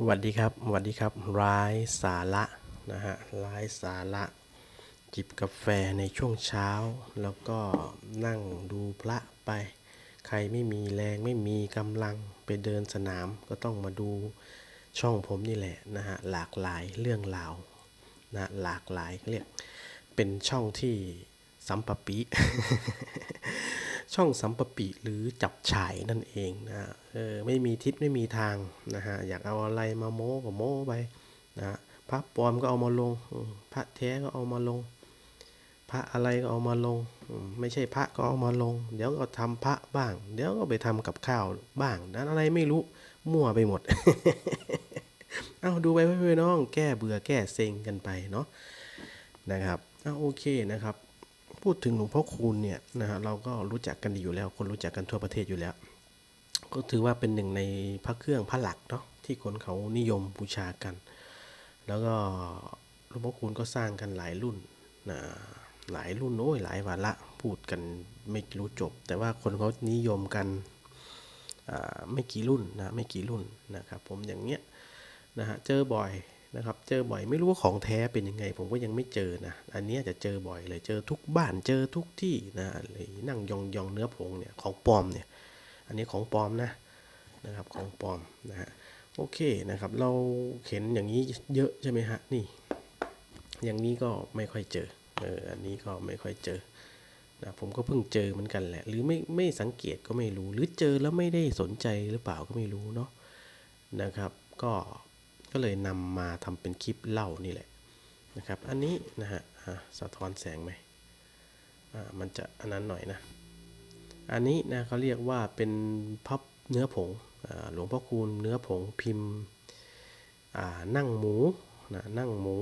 สวัสดีครับสวัสดีครับ ร้ายสาระนะฮะ ร้ายสาระ จิบกาแฟในช่วงเช้า แล้วก็นั่งดูพระไป ใครไม่มีแรงไม่มีกำลังไปเดินสนาม ก็ต้องมาดูช่องผมนี่แหละนะฮะ หลากหลายเรื่องราวนะหลากหลายเรียกเป็นช่องที่ สัมปปีช่องสัมปปีหรือจับฉายนั่นเองนะเออไม่มีทิศไม่มีทางนะฮะอยากเอาอะไรมาโม้ก็โม้ไปนะฮะพระปลอมก็เอามาลง พระแท้ก็เอามาลง พระอะไรก็เอามาลง ไม่ใช่พระก็เอามาลง เดี๋ยวก็ทำพระบ้าง เดี๋ยวก็ไปทำกับข้าวบ้างนั้นอะไรไม่รู้มั่วไปหมด เอาดูไปเพื่อนน้อง แก้เบื่อแก้เซ็งกันไปเนาะนะครับเอาโอเคนะครับ พูดถึงหลวงพ่อคูณเนี่ยนะฮะเราก็รู้จักกันดีอยู่แล้ว คนรู้จักกันทั่วประเทศอยู่แล้ว ก็ถือว่าเป็นหนึ่งในพระเครื่องพระหลักเนาะที่คนเขานิยมบูชากัน แล้วก็หลวงพ่อคูณก็สร้างกันหลายรุ่นนะหลายรุ่นโอ้ยหลายวาระพูดกันไม่รู้จบ แต่ว่าคนเขานิยมกันไม่กี่รุ่นนะไม่กี่รุ่นนะครับผมอย่างเงี้ยนะฮะเจอบ่อย นะครับ เจอบ่อยไม่รู้ว่าของแท้เป็นยังไง ผมก็ยังไม่เจอนะ อันนี้จะเจอบ่อยเลย เจอทุกบ้าน เจอทุกที่นะเลยนั่งยองยองๆเนื้อผงเนี่ยของปลอมเนี่ย อันนี้ของปลอมนะนะครับของปลอมนะฮะ โอเคนะครับ เราเห็นอย่างนี้เยอะใช่ไหมฮะ นี่ อย่างนี้ก็ไม่ค่อยเจอ เออ อันนี้ก็ไม่ค่อยเจอนะผมก็เพิ่งเจอเหมือนกันแหละ หรือไม่ไม่สังเกตก็ไม่รู้ หรือเจอแล้วไม่ได้สนใจหรือเปล่าก็ไม่รู้เนาะนะครับ ก็ ก็เลยนำมาทำเป็นคลิปเล่านี่แหละนะครับ อันนี้นะฮะสะท้อนแสงไหมอ่ามันจะอันนั้นหน่อยนะ อันนี้นะเขาเรียกว่าเป็นพับเนื้อผงอหลวงพ่อคูณเนื้อผงพิมพ์นั่งหมูนะนั่งหมู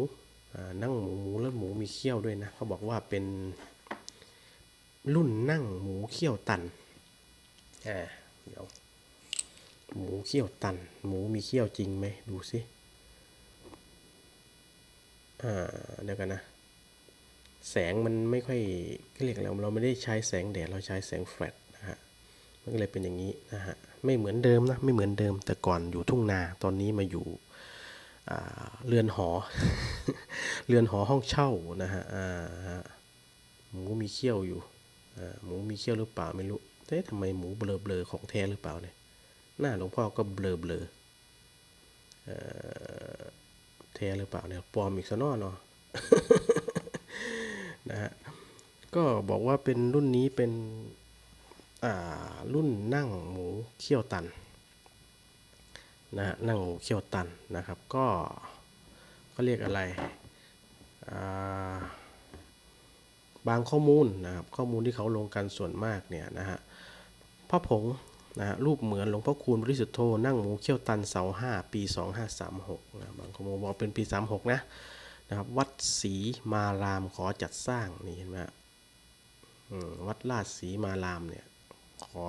นั่งหมูหมูแล้วหมูมีเขี้ยวด้วยนะเขาบอกว่าเป็นรุ่นนั่งหมูเขี้ยวตันอ่าเดี๋ยวหมูเขี้ยวตัน หมูมีเขี้ยวจริงไหมดูสิ เดี๋ยวกันนะ แสงมันไม่ค่อยเรียกอะไรเราไม่ได้ใช้แสงแดดเราใช้แสงแฟลชนะฮะมันก็เลยเป็นอย่างนี้นะฮะไม่เหมือนเดิมนะไม่เหมือนเดิมแต่ก่อนอยู่ทุ่งนาตอนนี้มาอยู่เรือนหอ เรือนหอห้องเช่านะฮะหมูมีเขี้ยวอยู่หมูมีเขี้ยวหรือเปล่าไม่รู้เอ๊ะทำไมหมูเบลอเบลอของแท้หรือเปล่าเนี่ยหน้าหลวงพ่อก็เบลอเบลอ แท้หรือเปล่าเนี่ยปลอมอีกซะเนอเนาะนะฮะก็บอกว่าเป็นรุ่นนี้เป็นอ่ารุ่นนั่งหมูเขี้ยวตันนะฮะนั่งหมูเขี้ยวตันนะครับ ก็ก็เรียกอะไรอ่าบางข้อมูลนะครับข้อมูลที่เขาลงกันส่วนมากเนี่ยนะฮะพระผง นะรูปเหมือนหลวงพ่อคูณบริสุทธโธนั่งหมูเขี้ยวตันเสาห้าปี 2536นะบางข้อมูลบอกเป็นปี 36 นะนะครับวัดศรีมารามขอจัดสร้างนี่เห็นไหมวัดลาดศรีมารามเนี่ยขอ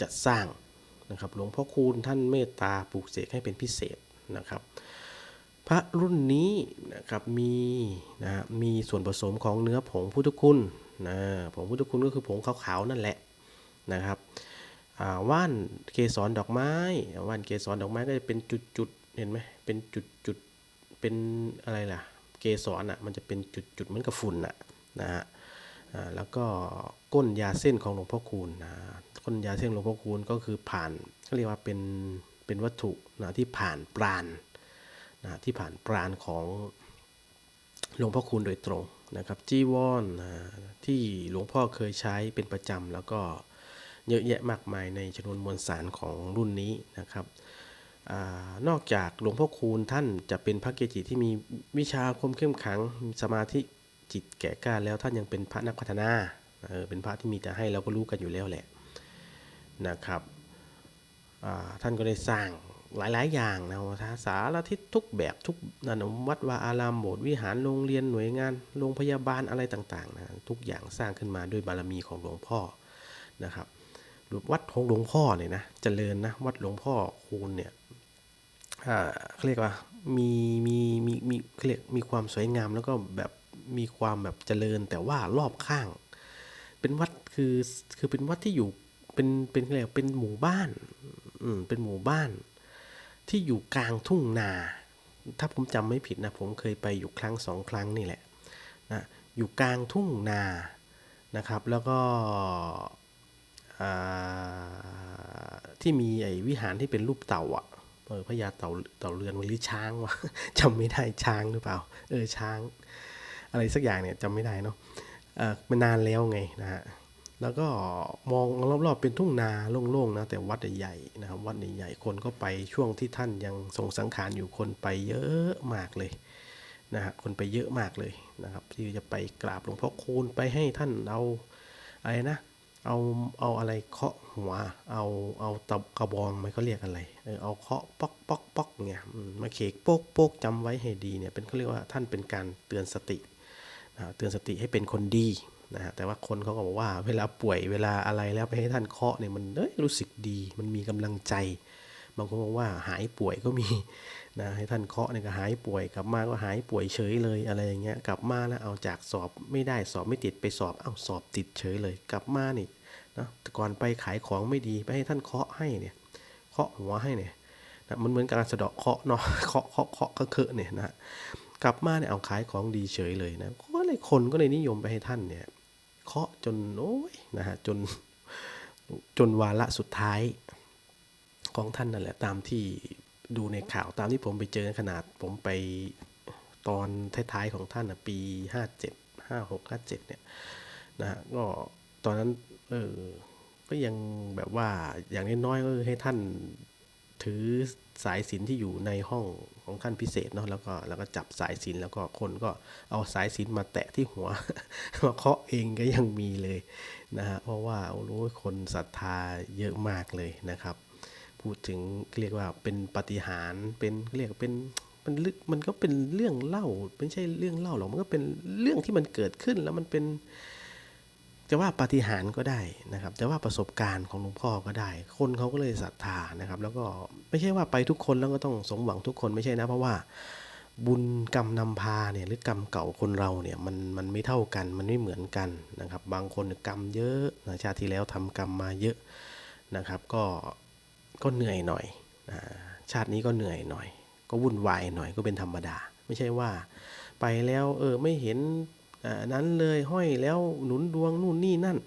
จัดสร้างนะครับหลวงพ่อคูณท่านเมตตาปลูกเสกให้เป็นพิเศษนะครับ พระรุ่นนี้นะครับมีนะมีส่วนผสมของเนื้อผงพุทธคุณนะผงพุทธคุณก็คือผงขาวๆนั่นแหละนะครับ ว่านเกสรดอกไม้ว่านเกสรดอกไม้ก็จะเป็นจุดๆเห็นไหมเป็นจุดๆเป็นอะไรล่ะ เกสรอะมันจะเป็นจุดๆเหมือนกับฝุ่นอะนะฮะแล้วก็ก้นยาเส้นของหลวงพ่อคูณนะก้นยาเส้นหลวงพ่อคูณก็คือผ่านเขาเรียกว่าเป็นเป็นวัตถุนะที่ผ่านปราณนะที่ผ่านปราณของหลวงพ่อคูณโดยตรงนะครับจีวรนะที่หลวงพ่อเคยใช้เป็นประจำแล้วก็ เยอะแยะมากมายในจำนวนมวลสารของรุ่นนี้นะครับอนอกจากหลวงพ่อคูณท่านจะเป็นพระเกจิที่มีวิชาคมเข้มขังสมาธิจิตแก่กล้าแล้วท่านยังเป็นพระนักพัฒนาเออเป็นพระที่มีแต่ให้เราก็รู้กันอยู่แล้วแหละนะครับท่านก็ได้สร้างหลาย ๆ อย่างนะภาษารทิศทุกแบบทุกนันวัดวาอารามโบสถ์วิหารโรงเรียนหน่วยงานโรงพยาบาลอะไรต่าง ๆ นะทุกอย่างสร้างขึ้นมาด้วยบารมีของหลวงพ่อนะครับ วัดของหลวงพ่อเนี่ยนะเจริญนะวัดหลวงพ่อคูณเนี่ยอ่าเขาเรียกว่ามีมีมีมีเขาเรียกมีความสวยงามแล้วก็แบบมีความแบบเจริญแต่ว่ารอบข้าง เป็นวัดคือคือเป็นวัดที่อยู่เป็นเป็นเขาเรียกเป็นหมู่บ้านอืมเป็นหมู่บ้าน ที่อยู่กลางทุ่งนา ถ้าผมจำไม่ผิดนะผมเคยไปอยู่ครั้งสองครั้งนี่แหละนะอยู่กลางทุ่งนานะครับ แล้วก็ ที่มีไอ้วิหารที่เป็นรูปเต่าอะเออพญาเต่าเต่าเรือนหรือช้างวะจำไม่ได้ช้างหรือเปล่า เออช้าง อะไรสักอย่างเนี่ยจำไม่ได้เนาะเออมันนานแล้วไงนะฮะแล้วก็มองรอบๆเป็นทุ่งนาโล่งๆนะแต่วัดใหญ่ๆนะครับวัดใหญ่ๆคนก็ไปช่วงที่ท่านยังทรงสังขารอยู่คนไปเยอะมากเลยนะฮะคนไปเยอะมากเลยนะครับ ที่จะไปกราบหลวงพ่อคูณไปให้ท่านเอาอะไรนะ เอาเอาอะไรเคาะหัว เอาเอาตะกระบองไหมเขาเรียกอะไรเออเอาเคาะป๊อกป๊อกป๊อกเนี่ยมาเขกโป๊กโป๊กจำไว้ให้ดีเนี่ยเป็นเขาเรียกว่าท่านเป็นการเตือนสตินะเตือนสติให้เป็นคนดีนะฮะแต่ว่าคนเขาก็บอกว่าเวลาป่วยเวลาอะไรแล้วไปให้ท่านเคาะเนี่ยมันเอ้ยรู้สึกดี มันมีกำลังใจบางคนบอกว่าหายป่วยก็มี นะให้ท่านเคาะเนี่ยก็หายป่วยกลับมาก็หายป่วยเฉยเลยอะไรอย่างเงี้ยกลับมาแล้วเอาจากสอบไม่ได้สอบไม่ติดไปสอบเอาสอบติดเฉยเลย กลับมานี่นะแต่ก่อนไปขายของไม่ดีไปให้ท่านเคาะให้เนี่ยเคาะหัวให้เนี่ยนะมันเหมือนการสะเดาะเคาะเนาะเคาะเคาะเคาะก็เคอะเนี่ยนะกลับมาเนี่ยเอาขายของดีเฉยเลยนะก็เลยคนก็เลยนิยมไปให้ท่านเนี่ยเคาะจนโอ้ยนะฮะจนจนวาระสุดท้ายของท่านนั่นแหละตามที่ ดูในข่าวตามที่ผมไปเจอขนาดผมไปตอนท้ายๆของท่านนะปีห้าเจ็ดห้าหกห้าเจ็ดเนี่ยนะฮะก็ตอนนั้นเออก็ยังแบบว่าอย่างน้อยๆก็ให้ท่านถือสายสินที่อยู่ในห้องของท่านพิเศษเนาะแล้วก็แล้วก็จับสายสินแล้วก็คนก็เอาสายสินมาแตะที่หัวมาเคาะเองก็ยังมีเลยนะฮะเพราะว่าโอ้โหคนศรัทธาเยอะมากเลยนะครับ พูดถึงเรียกว่าเป็นปฏิหารเป็นเรียกเป็นมันลึกมันก็เป็นเรื่องเล่าไม่ใช่เรื่องเล่าหรอกมันก็เป็นเรื่องที่มันเกิดขึ้นแล้วมันเป็นจะว่าปฏิหารก็ได้นะครับจะว่าประสบการณ์ของหลวงพ่อก็ได้ คนเขาก็เลยศรัทธานะครับ แล้วก็ไม่ใช่ว่าไปทุกคนแล้วก็ต้องสมหวังทุกคนไม่ใช่นะ เพราะว่าบุญกรรมนำพาเนี่ยหรือกรรมเก่าคนเราเนี่ยมันมันไม่เท่ากันมันไม่เหมือนกันนะครับ บางคนกรรมเยอะนะชาติที่แล้วทำกรรมมาเยอะนะครับ ก็ ก็เหนื่อยหน่อยนะชาตินี้ก็เหนื่อยหน่อย ก็วุ่นวายหน่อยก็เป็นธรรมดา ไม่ใช่ว่า ไปแล้วเออไม่เห็นนั้นเลยห้อยแล้วหนุนดวงนู่นนี่นั่น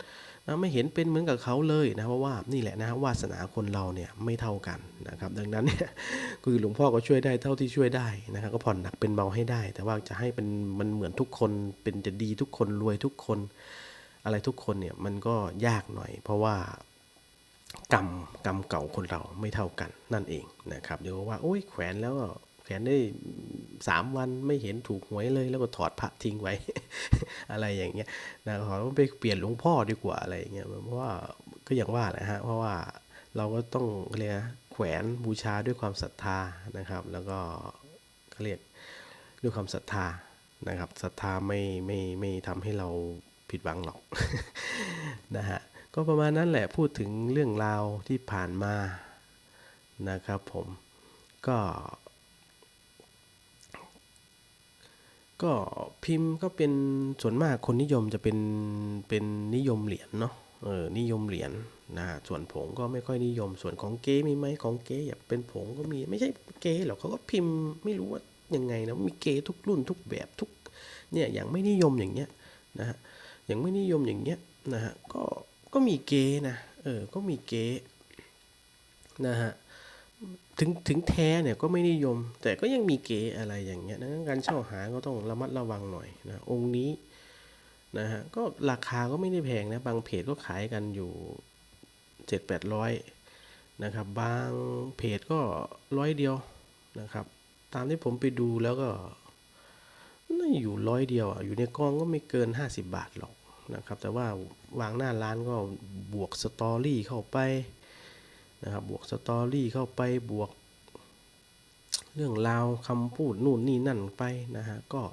นะไม่เห็นเป็นเหมือนกับเขาเลยนะเพราะว่านี่แหละนะวาสนาคนเราเนี่ยไม่เท่ากันนะครับ ดังนั้นเนี่ยคือหลวงพ่อก็ช่วยได้เท่าที่ช่วยได้นะครับก็ผ่อนหนักเป็นเบาให้ได้ แต่ว่าจะให้เป็นมันเหมือนทุกคนเป็นจะดีทุกคนรวยทุกคน อะไรทุกคนเนี่ยมันก็ยากหน่อย เพราะว่า กรรมกรรมเก่าคนเราไม่เท่ากันนั่นเองนะครับเดี๋ยวว่าโอ้ยแขวนแล้วก็แขวนได้สามวันไม่เห็นถูกหวยเลย แล้วก็ถอดพระทิ้งไว้ อะไรอย่างเงี้ยนะขอไปเปลี่ยนหลวงพ่อดีกว่าอะไรอย่างเงี้ยเพราะว่าก็อย่างว่าแหละฮะเพราะว่าเราก็ต้องเรียกแขวนบูชาด้วยความศรัทธานะครับ แล้วก็เขาเรียกด้วยความศรัทธานะครับศรัทธาไม่ไม่ไม่ทำให้เราผิดหวังหรอกนะฮะ ก็ประมาณนั้นแหละพูดถึงเรื่องราวที่ผ่านมานะครับผมก็ ก็พิมพ์ก็เป็นส่วนมากคนนิยมจะเป็นเป็นนิยมเหรียญเนาะเออนิยมเหรียญนะฮะส่วนผงก็ไม่ค่อยนิยม ส่วนของเก๊มีไหมของเก๊อยากเป็นผงก็มีไม่ใช่เก๊หรอกเขาก็พิมพ์ไม่รู้ว่ายังไงนะมีเก๊ทุกรุ่นทุกแบบทุกเนี่ยอย่างไม่นิยมอย่างเงี้ยนะฮะอย่างไม่นิยมอย่างเงี้ยนะฮะก็ ก็มีเก๊นะ เออ ก็มีเก๊นะฮะ ถึงถึงแท้เนี่ยก็ไม่นิยม แต่ก็ยังมีเก๋อะไรอย่างเงี้ยดังนั้นการเช่าหาก็ต้องระมัดระวังหน่อยนะ องค์นี้นะฮะ ก็ราคาก็ไม่ได้แพงนะ บางเพจก็ขายกันอยู่เจ็ดแปดร้อยนะครับ บางเพจก็ร้อยเดียวนะครับ ตามที่ผมไปดูแล้วก็น่าอยู่ร้อยเดียวอะ อยู่ในกองก็ไม่เกิน50บาทหรอก นะครับ แต่ว่าวางหน้าร้านก็บวกสตอรี่เข้าไปนะครับ บวกสตอรี่เข้าไปบวก เรื่องราวคำพูดนู่นนี่นั่นไปนะฮะก็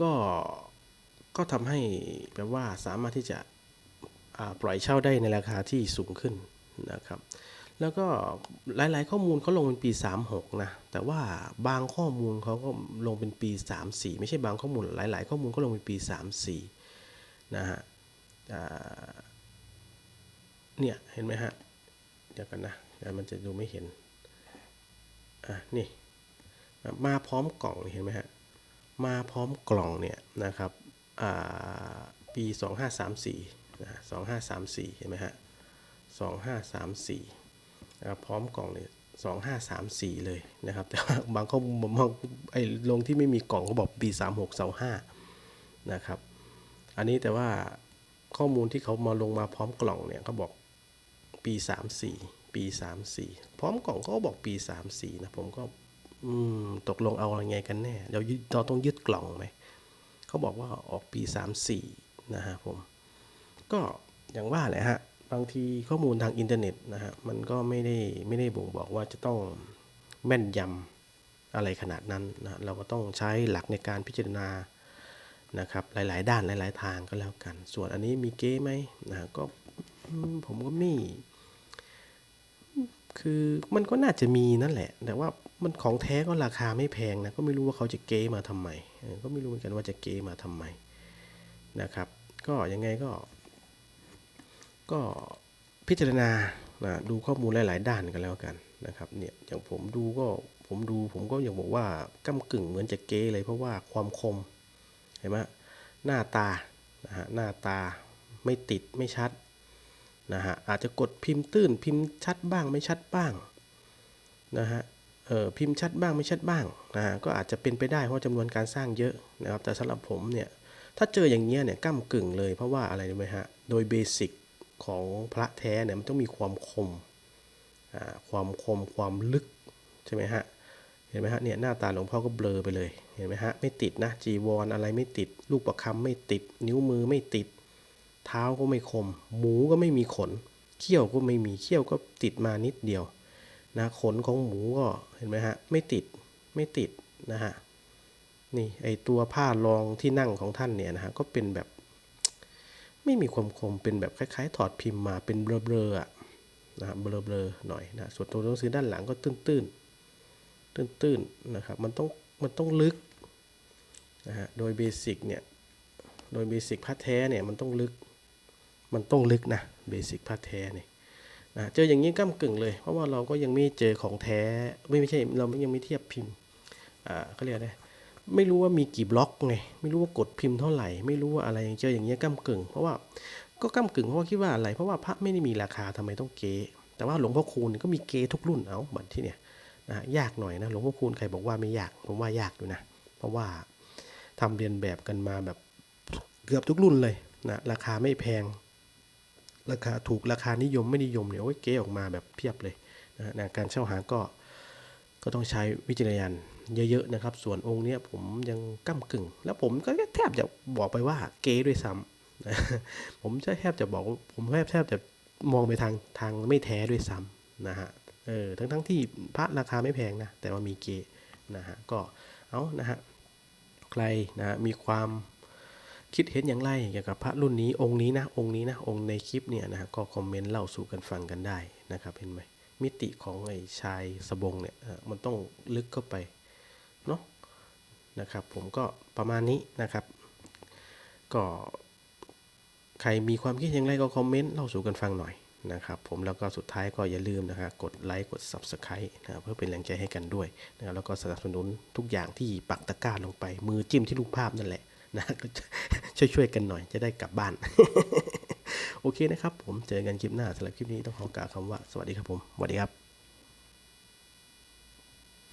ก็ก็ทำให้แบบว่าสามารถที่จะปล่อยเช่าได้ในราคาที่สูงขึ้นนะครับ แล้วก็หลาย ๆ ข้อมูลเขาลงเป็นปี 36 นะ แต่ว่าบางข้อมูลเขาก็ลงเป็นปี 34 ไม่ใช่บางข้อมูล หลาย ๆ ข้อมูลก็ลงเป็นปี 34 นะฮะเนี่ยเห็นไหมฮะ เดี๋ยวกันนะเดี๋ยวมันจะดูไม่เห็น อะ นี่ มาพร้อมกล่องเห็นไหมฮะ มาพร้อมกล่องเนี่ยนะครับ อ่า ปี 2534นะสองห้าสามสี่เห็นไหมฮะสองห้าสามสี่ นะครับพร้อมกล่องเนี่ยสองห้าสามสี่เลยนะครับ แต่ว่าบางข้อมูลบางไอ้ลงที่ไม่มีกล่องเขาบอกปีสามหกเสาห้านะครับ อันนี้แต่ว่าข้อมูลที่เขามาลงมาพร้อมกล่องเนี่ยเขาบอกปี34ปี34พร้อมกล่องเขาก็บอกปี34นะผมก็อืมตกลงเอาอะไรไงกันแน่ เราเราต้องยึดกล่องไหมเขาบอกว่าออกปี34นะฮะผม ก็อย่างว่าแหละฮะ บางทีข้อมูลทางอินเทอร์เน็ตนะฮะมันก็ไม่ได้ไม่ได้บ่งบอกว่าจะต้องแม่นยำอะไรขนาดนั้นนะเราก็ต้องใช้หลักในการพิจารณานะครับหลาย ๆ ด้านหลาย ๆ ทางก็แล้วกัน ส่วนอันนี้มีเก๊ไหมนะก็ผมก็ไม่คือมันก็น่าจะมีนั่นแหละ แต่ว่ามันของแท้ก็ราคาไม่แพงนะก็ไม่รู้ว่าเขาจะเก๊มาทำไมก็ไม่รู้เหมือนกันว่าจะเก๊มาทำไมนะครับ ก็ยังไงก็ ก็พิจารณานะดูข้อมูลหลาย ๆ ด้านกันแล้วกันนะครับเนี่ยอย่างผมดูก็ผมดูผมก็อยังบอกว่าก้ากึ่งเหมือนจะเก๊เลยเพราะว่าความคมเห็นไหมหน้าตานะฮะหน้าตาไม่ติดไม่ชัดนะฮะอาจจะกดพิมพ์ตื้นพิมพ์ชัดบ้างไม่ชัดบ้างนะฮะเออพิมพ์ชัดบ้างไม่ชัดบ้างนะฮะก็อาจจะเป็นไปได้เพราะจำนวนการสร้างเยอะนะครับแต่สำหรับผมเนี่ยถ้าเจออย่างเงี้ยเนี่ยก้ากึ่งเลยเพราะว่าอะไรรู้ไหมฮะโดยเบสิก ของพระแท้เนี่ยมันต้องมีความคมอ่าความคมความลึกใช่ไหมฮะ เห็นไหมฮะเนี่ยหน้าตาหลวงพ่อก็เบลอไปเลย เห็นไหมฮะไม่ติดนะจีวรออะไรไม่ติด ลูกประคำไม่ติด นิ้วมือไม่ติด เท้าก็ไม่คม หมูก็ไม่มีขน เขี้ยวก็ไม่มีเขี้ยวก็ติดมานิดเดียวนะขนของหมูก็เห็นไหมฮะไม่ติดไม่ติดนะฮะนี่ไอตัวผ้ารองที่นั่งของท่านเนี่ยนะฮะก็เป็นแบบ ไม่มีความคมเป็นแบบคล้ายๆ ถอดพิมพ์มาเป็นเบลอๆอะนะฮะเบลอๆหน่อยนะส่วนตัวหนังสือด้านหลังก็ตื้นๆตื้นๆนะครับมันต้องมันต้องลึกนะฮะโดยเบสิกเนี่ยโดยเบสิกพัดแท้เนี่ยมันต้องลึกมันต้องลึกนะเบสิกพัดแท้เนี่ยนะเจออย่างนี้ก้ากึ่งเลย เพราะว่าเราก็ยังไม่เจอของแท้ไม่ไม่ใช่เรายังไม่เทียบพิมพ์อ่าเขาเรียกอะไร ไม่รู้ว่ามีกี่บล็อกไง ไม่รู้ว่ากดพิมพ์เท่าไหร่ ไม่รู้ว่าอะไรเจออย่างเงี้ยก้ากึ่ง เพราะว่าก็ก้ากึ่งเพราะว่าคิดว่าอะไร เพราะว่าพระไม่ได้มีราคาทำไมต้องเก๊แต่ว่าหลวงพ่อคูณก็มีเก๊ทุกรุ่นเอาบัดที่เนี่ยนะฮะยากหน่อยนะหลวงพ่อคูณใครบอกว่าไม่ยากผมว่ายากอยู่นะ เพราะว่าทำเรียนแบบกันมาแบบเกือบทุกรุ่นเลยนะราคาไม่แพง ราคาถูกราคานิยมไม่นิยมเนี่ยโอ้ยเก๊ออกมาแบบเพียบเลยนะฮะนะการเช่าหาก็ก็ต้องใช้วิจารณญาณ เยอะๆนะครับ ส่วนองค์เนี้ยผมยังก้ากึ่ง แล้วผมก็แทบจะบอกไปว่าเก๊ด้วยซ้ำผมจะแทบจะบอกผมแทบแทบจะมองไปทางทางไม่แท้ด้วยซ้ำนะฮะเออทั้งทั้งที่พระราคาไม่แพงนะแต่ว่ามีเกณฑ์นะฮะก็เอานะฮะใครนะฮะมีความคิดเห็นอย่างไรเกี่ยวกับพระรุ่นนี้องค์นี้นะองค์นี้นะองค์ในคลิปเนี่ยนะฮะก็คอมเมนต์เล่าสู่กันฟังกันได้นะครับเห็นไหมมิติของไอ้ชายสบงเนี่ยมันต้องลึกเข้าไป เนาะนะครับ ผมก็ประมาณนี้นะครับ ก็ใครมีความคิดอย่างไรก็คอมเมนต์เล่าสู่กันฟังหน่อยนะครับผมแล้วก็สุดท้ายก็อย่าลืมนะครับกดไลค์กด Subscribe นะเพื่อเป็นแรงใจให้กันด้วยนะครับแล้วก็สนับสนุนทุกอย่างที่ปักตะกร้าลงไป มือจิ้มที่รูปภาพนั่นแหละนะก็ช่วยๆกันหน่อยจะได้กลับบ้าน โอเคนะครับผมเจอกันคลิปหน้าสำหรับคลิปนี้ต้องขอกล่าวคำว่าสวัสดีครับผมสวัสดีครับ